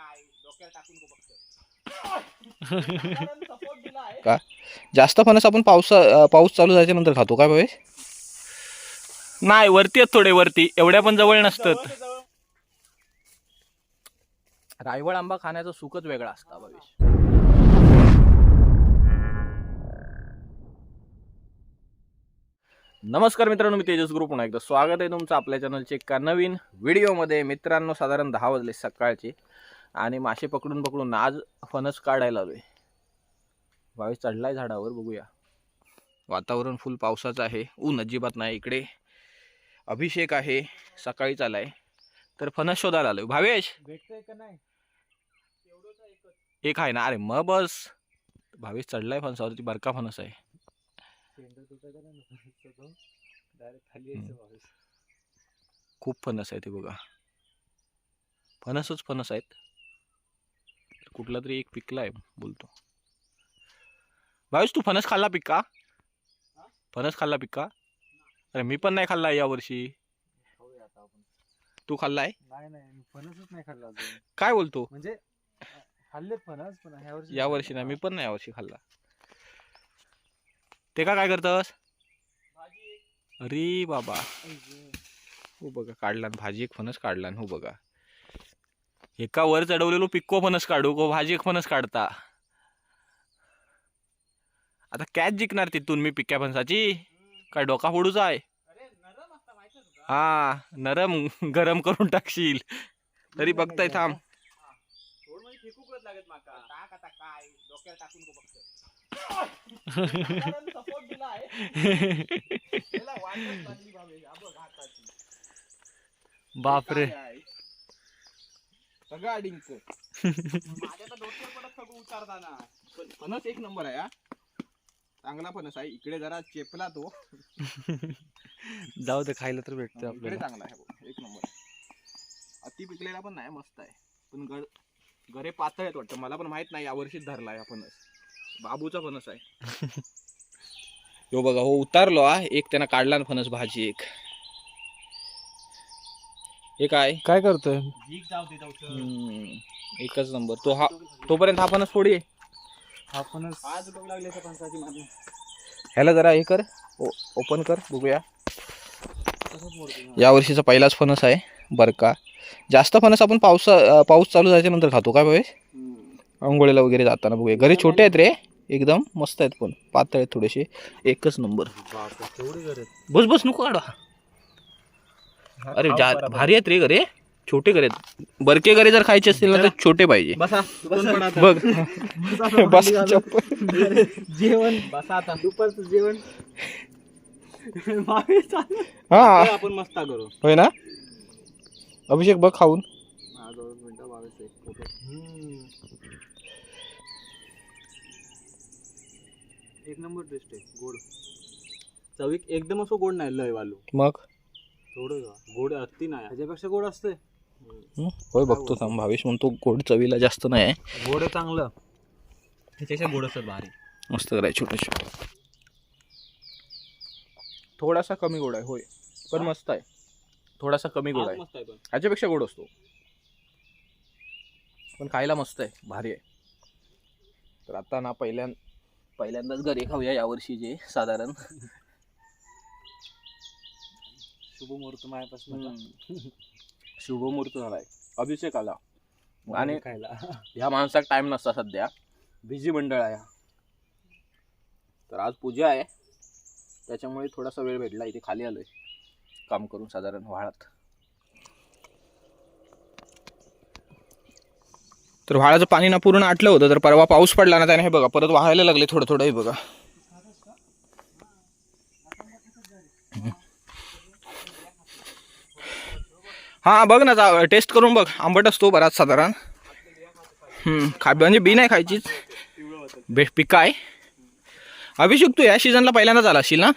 काय? डोक्याला टाकून गो का? जास्त फणस आपण पावसा अं, पाऊस चालू झाल्याच्यानंतर खातो काय भावेश नाही वरती आहेत थोडे वरती. एवढ्या पण जवळ नसतात. रायवळ आंबा खाण्याचं सुखच वेगळा असतं भावेश नमस्कार मित्रांनो मी तेजस ग्रुप. पुन्हा एकदा स्वागत आहे तुमचं आपल्या चॅनलचे एका नवीन व्हिडिओमध्ये मित्रांनो साधारण दहा वाजले सकाळचे. आणि मासे पकडून पकडून आज फणस काढायला आलोय. भावेश चढलाय झाडावर बघूया. वातावरण फुल पावसाचं आहे. ऊन अजिबात नाही इकडे. अभिषेक आहे. सकाळीच आलाय तर फणस शोधायला आलोय. भावेश? भेटतोय का नाही? एक आहे ना? अरे मग बस. भावेश चढलाय फणसावरती. बरका फणस आहे. खूप फणस आहे ते बघा. फणसच फणस आहेत. कुठला तरी एक पिकला आहे बोलतो. भावेश तू फणस खाल्ला पिक्का? फणस खाल्ला पिक्का? अरे मी पण नाही खाल्ला आता आपण. तू खाल्लाय? नाही नाही फणसच नाही खाल्ला अजून. काय बोलतो? म्हणजे खाल्लेत फणस पण ह्या वर्षी या वर्षी नाही मी पण नाही यावर्षी खाल्ला. ते का काय करतस? अरे बाबा. हो बघा काढला भाजी एक फणस काढला हो बघा. एका वर चढवलेलो पिक्को फणस काढू को भाजी एक फणस काढता. आता कॅच जिंकणार तिथून मी पिक्या फणसाची. काय डोका फोडूचा आहे. हा नरम गरम करून टाकशील. तरी बघताय थांब. बापरे. सगळं अडिंक माझ्या तर डोक्यावर पडत सगळं उतारताना पण फणस एक नंबर आहे हा. चांगला फणस आहे. इकडे जरा चेपला तो. जाऊ दे खायला तर भेटते इकडे आपल्याला. चांगला आहे एक नंबर आहे. अति पिकलेला पण नाही मस्त आहे. पण गर गरे पातळ आहेत वाटतं. मला पण माहीत नाही यावर्षीच धरला हा फणस. बाबूचा फणस आहे. हो बघा हो उतारलो हा. एक त्यानं काढला ना फणस भाजी एक. हे काय? काय करतोय? हम्म, एकच नंबर. तो हा तोपर्यंत हा फोडी आपणच माझी ह्याला जरा हे कर. ओपन कर बघूया. या वर्षीचा पहिलाच फणस आहे बरका जास्त फणस आपण पावसा अं, पाऊस चालू झाल्याच्यानंतर खातो काय भावेश? आंघोळीला वगैरे जाताना बघूया. घरी छोटे आहेत रे एकदम मस्त आहेत पण. पातळ आहेत थोडेसे. एकच नंबर. बस बस नको काढा. अरे जा भारी आहेत रे घरे. छोटे घरे बरके घरे जर खायचे असतील ना तर छोटे पाहिजे. बसा बघ. बस जेवण. बसा आता. दुपारचं जेवण. हा. आपण मस्त करू. होय ना? अभिषेक बघ खाऊन. एक नंबर टेस्ट आहे गोड. चवीक एकदम असं गोड नाही लय वालू. मग? थोडं गोड अति नाही ह्याच्यापेक्षा गोड असते? होय बघतो थांब. भावेश म्हणतो गोड चवीला जास्त नाही आहे. गोड चांगलं. त्याच्यापेक्षा गोड असत भारी. मस्त करायचं छोटे छोटे. थोडासा कमी गोड आहे होय. पण मस्त आहे. थोडासा कमी गोड आहे. मस्त आहे पण. ह्याच्यापेक्षा गोड असतो. पण खायला मस्त आहे भारी आहे. तर आता ना पहिल्या पहिल्यांदाच घरी खाऊया यावर्षी जे साधारण. शुभ मुहूर्त माझ्यापासून शुभ मुहूर्त झालाय. अभिषेक आला. आणि खायला. ह्या माणसात टाइम नसता सध्या. बिझी मंडळ आहे हा. तर आज पूजा आहे. त्याच्यामुळे थोडासा वेळ भेटला. इथे खाली आलोय. काम करून साधारण व्हाळात तर व्हाळाचं पाणी ना पूर्ण आटलं होतं. तर परवा पाऊस पडला ना त्याने. हे बघा परत वाहायला लागले थोडं थोडं. हे बघा. हा बघ ना जा टेस्ट करून बघ. आंबट असतो बराच साधारण. खा म्हणजे बी नाही खायचीच. बे पिका आहे अभिषेक तू या सीझनला पहिल्यांदाच आला असशील ना?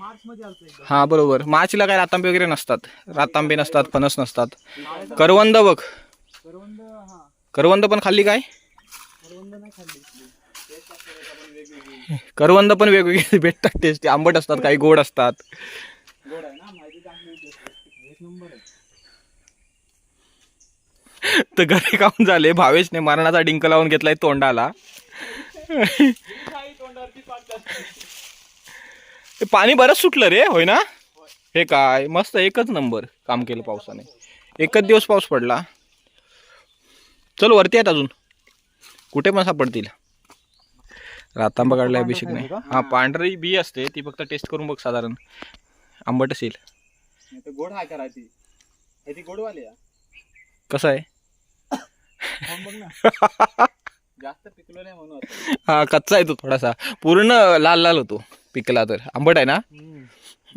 हां हा बरोबर. मार्चला काय रातांबे वगैरे नसतात. रातांबे नसतात फणस नसतात. करवंद बघ. करवंद पण खाल्ली काय? करवंद करवंद पण वेगवेगळे. भेटतात टेस्ट आंबट असतात काही गोड असतात गोड आहे ना माहिती चांगली होती. एक नंबर आहे तर घरी खाऊन झाले. भावेशने मरणाचा डिंक लावून घेतलाय तोंडाला. पाणी बरंच सुटलं रे होय ना? हे काय? मस्त एकच नंबर काम केलं पावसाने. एकच दिवस पाऊस पडला. चल वरती आहेत अजून. कुठे पण सापडतील. रातांबा काढलाय अभिषेकने. हा पांढरी बी असते. ती फक्त टेस्ट करून बघ साधारण. आंबट असेल. नाही गोड हाय करायची हे ती गोडवाली. कसं आहे? जास्त पिकलो नाही म्हणून. हा कच्चा आहे तो थोडासा. पूर्ण लाल लाल होतो. पिकला तर. आंबट आहे ना?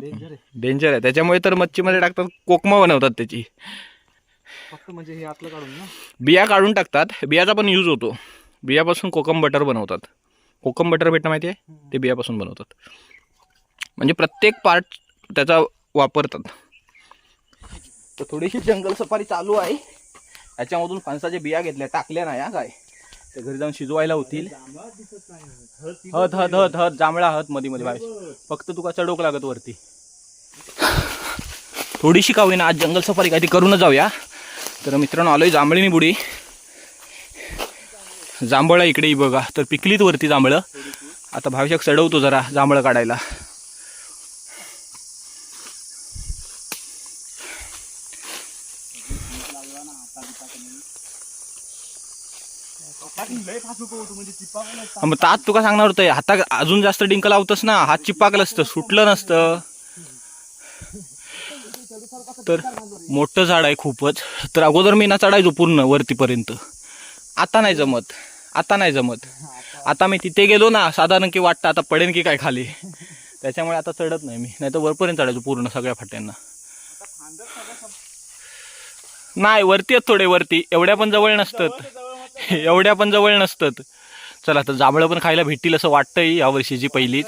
डेंजर आहे. डेंजर आहे. त्याच्यामुळे तर मच्छीमध्ये टाकतात कोकमा बनवतात त्याची. फक्त म्हणजे हे आतलं काढून ना? बिया काढून टाकतात. बियाचा पण यूज होतो. बियापासून कोकम बटर बनवतात. कोकम बटर भेटणं माहिती आहे ते बियापासून बनवतात. म्हणजे प्रत्येक पार्ट त्याचा वापरतात. तर थोडीशी जंगल सफारी चालू आहे. याच्यामधून फणसाच्या बिया घेतल्या टाकल्या नाही हा काय? ते घरी जाऊन शिजवायला होतील. हत हत हत हत जांभळा हत मध्ये मध्ये बाहेर. फक्त तुका चढोक लागत वरती. थोडीशी का होईना आज जंगल सफारी काय ती करूनच जाऊया. तर मित्रांनो आलोय जांभळीनी बुडी. जांभळा इकडे बघा. तर पिकलीत वरती जांभळं. आता भाविषक चढवतो जरा जांभळं काढायला. मग तात तुका सांगणार होतं हाता अजून जास्त डिंक लावतस ना हात चिपाकलं असतं सुटलं नसतं. तर मोठं झाड आहे खूपच. तर अगोदर मी ना चढायचो पूर्ण वरतीपर्यंत. आता नाही जमत आता नाही जमत. आता मी तिथे गेलो ना साधारण की वाटतं आता पडेन की काय खाली. त्याच्यामुळे आता चढत नाही मी. नाही तर वरपर्यंत चढायचो पूर्ण सगळ्या फाट्यांना. नाही वरती आहेत थोडे वरती. एवढ्या पण जवळ नसतात. एवढ्या पण जवळ नसतात. चला तर जांभळं पण खायला भेटतील असं वाटतंय या वर्षीची पहिलीच.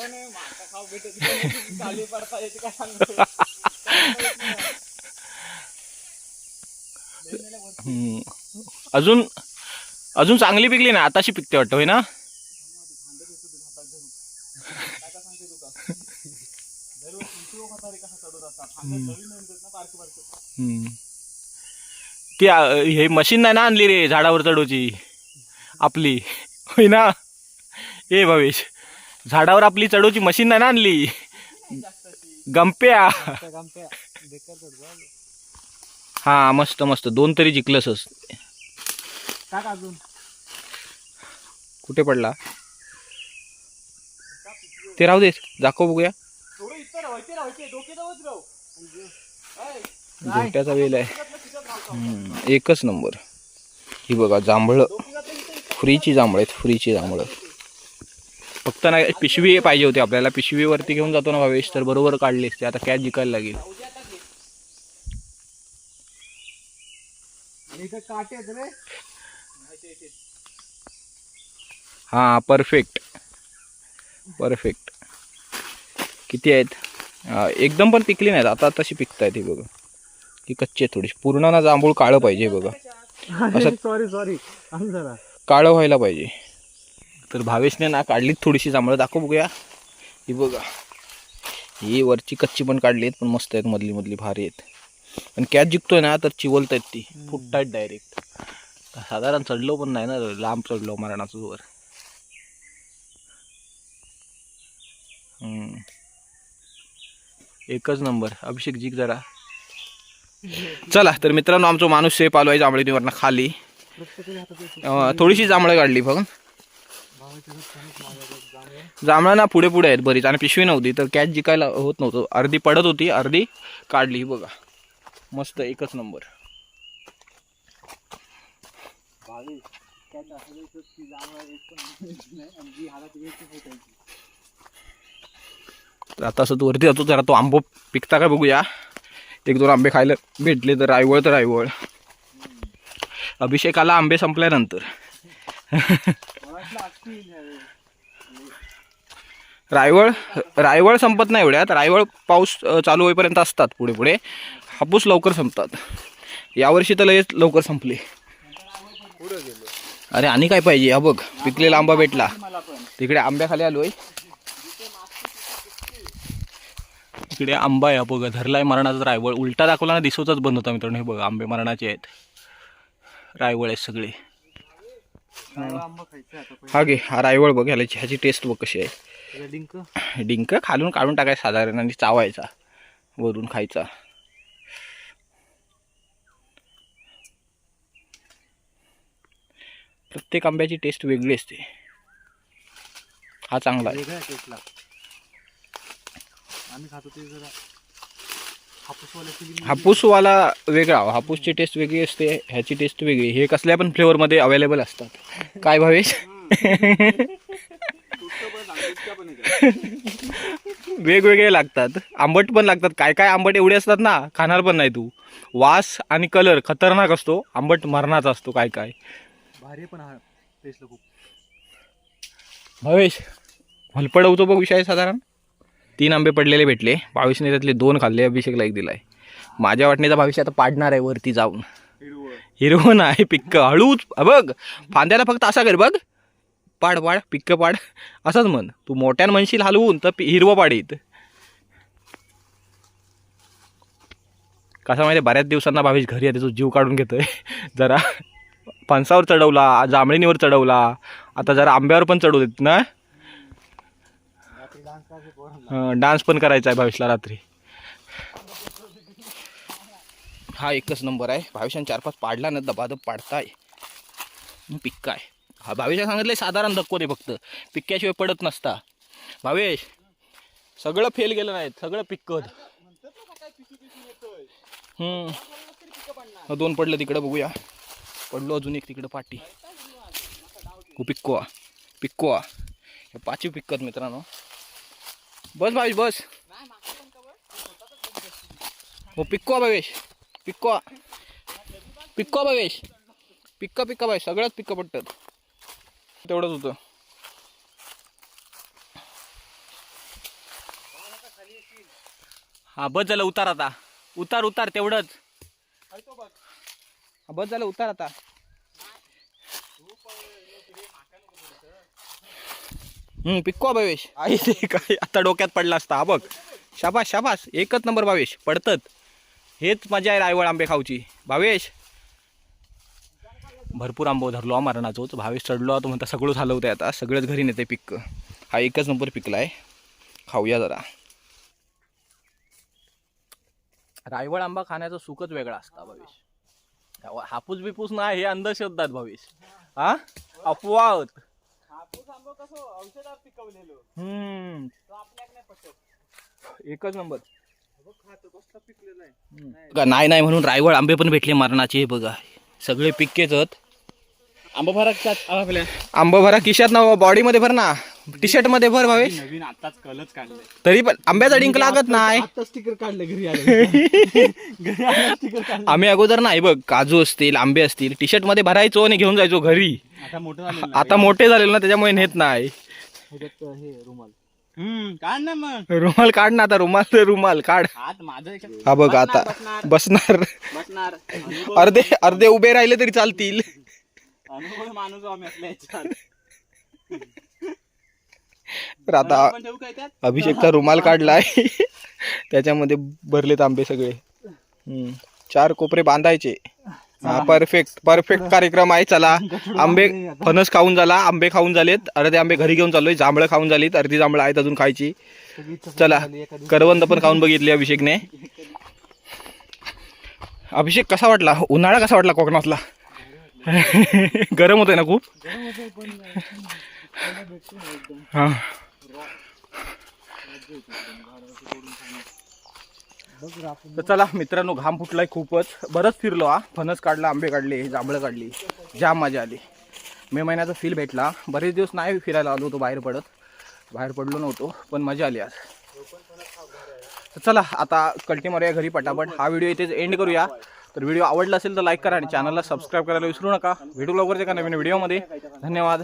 हम्म. अजून अजून चांगली पिकली ना आताशी पिकते वाटतं होय ना? हम्म. ती अ, हे मशीन नाही ना आणली रे झाडावर चढवची आपली. होय ना? ए भवेश झाडावर आपली चढवची मशीन नाही ना आणली? गंप्या. हा मस्त मस्त. दोन तरी टाक अजून. कुठे पडला? ते राहू दे दाखव बघूया. झोट्याचा वेल आहे. एकच नंबर. ही बघा जांभळं. फ्रीची जांभळं आहेत फ्रीची जांभळं. फक्त ना पिशवी पाहिजे होती आपल्याला. पिशवीवरती घेऊन जातो ना भावेश तर बरोबर काढली असते. आता कॅच जिकायला लागेल. हां परफेक्ट परफेक्ट किती आहेत? एकदम पण पिकली नाहीत. आता तशी पिकत आहेत ही बघा. ही कच्ची आहे थोडीशी. पूर्ण ना जांभूळ काळं पाहिजे बघा. असं सॉरी सॉरी काळं व्हायला पाहिजे. तर भावेशने ना काढलीत थोडीशी जांभळं. दाखव बघूया. ही बघा. ही वरची कच्ची पण काढली आहेत पण मस्त आहेत मधली मधली भारी आहेत. पण कॅच जिंकतोय ना तर चिवलत आहेत ती. फुटतायत डायरेक्ट साधारण चढलो पण नाही ना लांब चढलो मरणाचं वर. एकच नंबर. अभिषेक जिक जरा. चला तर मित्रांनो आमचा माणूस सेफ आलो आहे जांभळीवरनं खाली. थोडीशी जांभळं काढली बघ. जांभळं ना पुढे पुढे आहेत बरीच. आणि पिशवी नव्हती तर कॅच जिकायला होत नव्हतं. अर्धी पडत होती अर्धी काढली ही बघा. मस्त एकच नंबर. तर आता असं तू वरती जातो जरा तो आंबो पिकता का बघूया. एक दोन आंबे खायला भेटले तर रायवळ तर रायवळ. अभिषेकाला आंबे संपल्यानंतर. रायवळ रायवळ संपत नाही एवढ्यात. रायवळ पाऊस चालू होईपर्यंत असतात पुढे पुढे. हापूस लवकर संपतात. यावर्षी तर लगेच लवकर संपले. अरे आणि काय पाहिजे? हा बघ पिकलेला आंबा भेटला. तिकडे आंब्याखाली आलोय. इकडे आंबा आहे हा बघा धरलाय मरणाचा रायवळ. उलटा दाखवला ना दिसवचाच बंद होता मित्रांनो. हे बघा आंबे मरणाचे आहेत. रायवळ आहेत सगळे. हा घे हा रायवळ बघ ह्याला ह्याची टेस्ट बघ कशी आहे. डिंक? डिंक खालून काढून टाकायचा साधारण आणि चावायचा वरून खायचा. प्रत्येक आंब्याची टेस्ट वेगळी असते. हा चांगला आहे. आम्ही खातो ते जरा हापूसवाल्या फिलिंग हापूसवाला वेगळा. हापूसची टेस्ट वेगळी असते ह्याची टेस्ट वेगळी. हे कसल्या पण फ्लेवरमध्ये अवेलेबल असतात. काय भावेश? वेगवेगळे लागतात. आंबट पण लागतात. काय काय आंबट एवढे असतात ना खाणार पण नाही तू. वास आणि कलर खतरनाक असतो. आंबट मरणाचा असतो काय काय. भारी पण हा टेस्टला खूप. भावेश हलपडवतो बघ विषय साधारण. तीन आंबे पडलेले भेटले. भाविषने त्यातले दोन खाल्ले अभिषेकला एक दिलाय. माझ्या वाटणीचा भाविष्य आता पाडणार आहे वरती जाऊन. हिरवं नाही पिक्क हळूच बघ. फांद्याला फक्त असा कर बघ. पाड पाड पिक्क पाड. असंच म्हण. तू मोठ्यान म्हणशील हलवून तर हिरवं पाडीत कसं माहिती बऱ्याच दिवसांना भावेश घरी आहे तो जीव काढून घेतोय. जरा फणसावर चढवला जांभळीनीवर चढवला. आता जरा आंब्यावर पण चढवू देत ना रात्री डान्स करायचे पोरांना डान्स पण करायचा आहे भावेशला रात्री. हा एकच नंबर आहे. भावेशान चार पाच पाडला ना दबादब पाडताय. पिक्का आहे. हा भावेशा सांगितलंय साधारण धक्को दे फक्त. पिक्क्याशिवाय पडत नसता. भावेश सगळं फेल गेलं नाही सगळं पिक्कत. हम्म. दोन पडलं तिकडं बघूया. पडलो अजून एक तिकडं पाठी. हो पिक्को हे पाचवी पिक्कत मित्रांनो. बस भावेश बस. हो पिक्को भावेश पिक्को पिक्को भावेश. पिक्क पिक्क भाई सगळ्याच पिक्क पडतात तेवढंच होतं. हा बस झालं उतार आता. उतार उतार तेवढंच. हा बस झालं उतार आता. पिक्को भावेश आई ते काय आता डोक्यात पडला असता. हा बघ. शाबास शाबास. एकच नंबर भावेश. पडतात हेच मजा आहे रायवळ आंबे खाऊची. भावेश. भरपूर आंबो धरलो मारणाचोच. भावेश चढलो तो म्हणता सगळंच हलवतंय आता. सगळंच घरी नेते पिक हा एकच नंबर पिकला आहे खाऊया जरा. रायवळ आंबा खाण्याचा सुखच वेगळा असता भावेश. हापूस बिपूस नाही हे अंधश्रद्धात भावेश. हा? अफवा आहोत. हापूस आंबा कसं औषधात पिकवलेलो. हम्म. तो आपल्याक नाही पटत. एकच नंबर. बघ खातो कसला पिकलेला आहे. बघा, नाही नाही म्हणून रायवळ आंबे पण भेटले मारणाचे हे बघा. सगळे पिक्केच आहेत. आंबा भरात आपल्या आंबा भरा किशात ना बॉडीमध्ये भर ना. टी शर्टमध्ये भर भावेश नवीन आताच कलच काढले. तरी पण आंब्याचा डिंक लागत नाही. स्टिकर काढले घरी आले आम्ही अगोदर नाही बघ काजू असतील आंबे असतील टी शर्टमध्ये भरायचो आणि घेऊन जायचो घरी. आता मोठं झालेले ना त्याच्यामुळे नेत नाही. रुमाल. काढ ना मग. रुमाल काढ ना आता रुमाल रुमाल काढ. हा बघ आता. बसणार. बसणार. अर्धे अर्धे उभे राहिले तरी चालतील. अनुभव माणूस आम्ही आपल्या तर आता अभिषेकचा रुमाल काढलाय. त्याच्यामध्ये भरलेत आंबे सगळे. हम्म. चार कोपरे बांधायचे. हा परफेक्ट परफेक्ट कार्यक्रम आहे. चला आंबे फणस खाऊन झाला आंबे खाऊन झालेत. अर्धे आंबे घरी घेऊन चाललोय. जांभळं खाऊन झालीत. अर्धी जांभळं आहेत अजून खायची. चला करवंद पण खाऊन बघितली अभिषेकने. अभिषेक कसा वाटला? उन्हाळा कसा वाटला कोकणातला? गरम होतोय ना खूप? हां. तर चला मित्रांनो घाम फुटलाय खूपच. बरंच फिरलो हा. फणस काढला आंबे काढले जांभळं काढली. जाम मजा आली. मे महिन्याचा फील भेटला. बरेच दिवस नाही फिरायला आलो होतो बाहेर पडत. बाहेर पडलो नव्हतो पण मजा आली आज. तर चला आता कल्टी मारूया घरी पटापट. हा व्हिडिओ इथेच एंड करूया. तर व्हिडिओ आवडला असेल तर लाईक करा आणि चॅनलला सबस्क्राईब करायला विसरू नका. भेटू लवकरच एका नवीन व्हिडिओमध्ये. धन्यवाद.